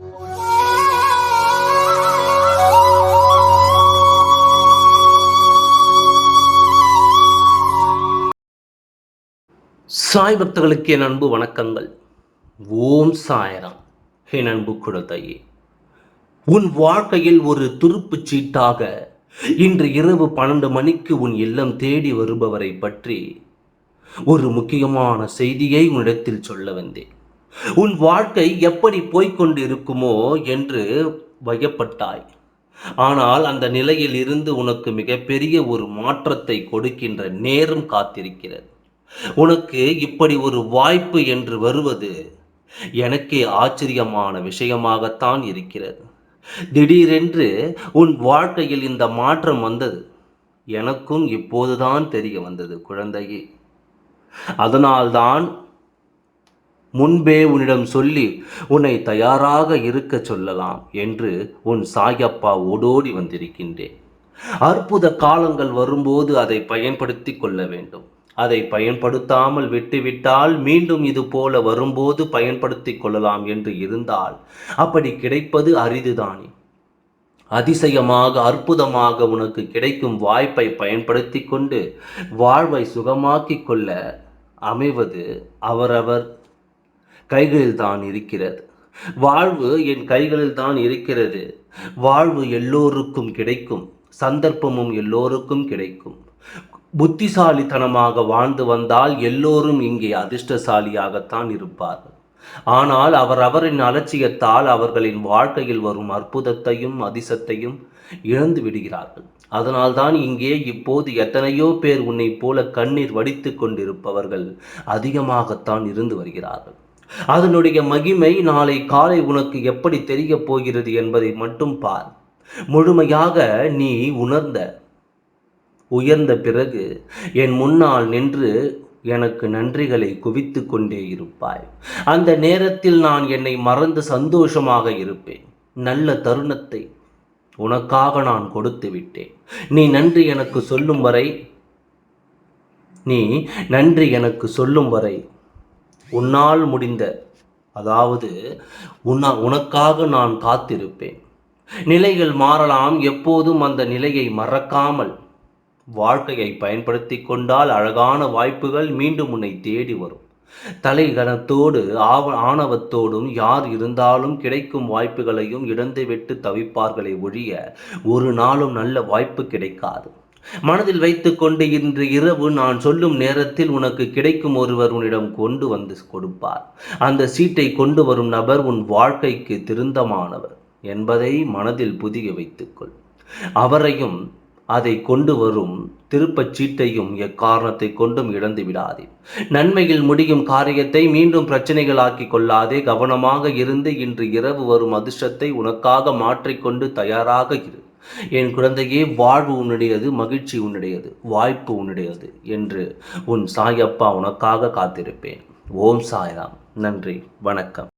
சாய் பக்தர்களுக்கு என் அன்பு வணக்கங்கள். ஓம் சாயராம். என் அன்பு குழந்தையே உன் வாழ்க்கையில் ஒரு துருப்புச் சீட்டாக இன்று இரவு பன்னெண்டு மணிக்கு உன் இல்லம் தேடி வருபவரை பற்றி ஒரு முக்கியமான செய்தியை உன்னிடத்தில் சொல்ல வந்தேன். உன் வாழ்க்கை எப்படி போய்கொண்டிருக்குமோ என்று பயப்பட்டாய் ஆனால் அந்த நிலையில் இருந்து உனக்கு மிகப்பெரிய ஒரு மாற்றத்தை கொடுக்கின்ற நேரம் காத்திருக்கிறது. உனக்கு இப்படி ஒரு வாய்ப்பு என்று வருவது எனக்கே ஆச்சரியமான விஷயமாகத்தான் இருக்கிறது. திடீரென்று உன் வாழ்க்கையில் இந்த மாற்றம் வந்தது. எனக்கும் இப்போதுதான் தெரிய வந்தது குழந்தையே. அதனால்தான் முன்பே உன்னிடம் சொல்லி உன்னை தயாராக இருக்க சொல்லலாம் என்று உன் சாயப்பா ஓடோடி வந்திருக்கின்றேன். அற்புத காலங்கள் வரும்போது அதை பயன்படுத்தி கொள்ள வேண்டும். அதை பயன்படுத்தாமல் விட்டுவிட்டால் மீண்டும் இது போல வரும்போது பயன்படுத்தி கொள்ளலாம் என்று இருந்தால் அப்படி கிடைப்பது அரிதுதானே. அதிசயமாக அற்புதமாக உனக்கு கிடைக்கும் வாய்ப்பை பயன்படுத்தி கொண்டு வாழ்வை சுகமாக்கிக் கொள்ள அமைவது அவரவர் கைகளில் தான் இருக்கிறது. வாழ்வு என் கைகளில் தான் இருக்கிறது. வாழ்வு எல்லோருக்கும் கிடைக்கும். சந்தர்ப்பமும் எல்லோருக்கும் கிடைக்கும். புத்திசாலித்தனமாக வாழ்ந்து வந்தால் எல்லோரும் இங்கே அதிர்ஷ்டசாலியாகத்தான் இருப்பார்கள். ஆனால் அவர் அவரின் அலட்சியத்தால் அவர்களின் வாழ்க்கையில் வரும் அற்புதத்தையும் அதிசத்தையும் இழந்து விடுகிறார்கள். அதனால்தான் இங்கே இப்போது எத்தனையோ பேர் உன்னைப் போல கண்ணீர் வடித்து கொண்டிருப்பவர்கள் அதிகமாகத்தான் இருந்து வருகிறார்கள். அதனுடைய மகிமை நாளை காலை உனக்கு எப்படி தெரியப் போகிறது என்பதை மட்டும் பார். முழுமையாக நீ உணர்ந்த உயர்ந்த பிறகு என் முன்னால் நின்று எனக்கு நன்றிகளை குவித்து கொண்டே இருப்பாய். அந்த நேரத்தில் நான் என்னை மறந்து சந்தோஷமாக இருப்பேன். நல்ல தருணத்தை உனக்காக நான் கொடுத்து விட்டேன். நீ நன்றி எனக்கு சொல்லும் வரை நீ நன்றி எனக்கு சொல்லும் வரை உன்னால் முடிந்த அதாவது உன்னா உனக்காக நான் காத்திருப்பேன். நிலைகள் மாறலாம் எப்போதும் அந்த நிலையை மறக்காமல் வாழ்க்கையை பயன்படுத்தி கொண்டால் அழகான வாய்ப்புகள் மீண்டும் உன்னை தேடி வரும். தலைகணத்தோடு ஆவ ஆணவத்தோடும் யார் இருந்தாலும் கிடைக்கும் வாய்ப்புகளையும் இழந்துவிட்டு தவிப்பார்களை ஒழிய ஒரு நாளும் நல்ல வாய்ப்பு கிடைக்காது. மனதில் வைத்துக்கொண்டு இன்று இரவு நான் சொல்லும் நேரத்தில் உனக்கு கிடைக்கும் ஒருவர் உன்னிடம் கொண்டு வந்து கொடுப்பார். அந்த சீட்டை கொண்டு வரும் நபர் உன் வாழ்க்கைக்கு திருந்தமானவர் என்பதை மனதில் புதிய வைத்துக்கொள். அவரையும் அதை கொண்டு வரும் திருப்பச் சீட்டையும் எக்காரணத்தை கொண்டும் இழந்து விடாதே நன்மையில் முடியும் காரியத்தை மீண்டும் பிரச்சனைகளாக்கி கொள்ளாதே. கவனமாக இருந்து இன்று இரவு வரும் அதிர்ஷ்டத்தை உனக்காக மாற்றிக்கொண்டு தயாராக இரு. என் குழந்தையே வாழ்வு உன்னுடையது மகிழ்ச்சி உன்னுடையது வாய்ப்பு உன்னுடையது என்று உன் சாயப்பா உனக்காக காத்திருப்பேன். ஓம் சாய்ராம். நன்றி. வணக்கம்.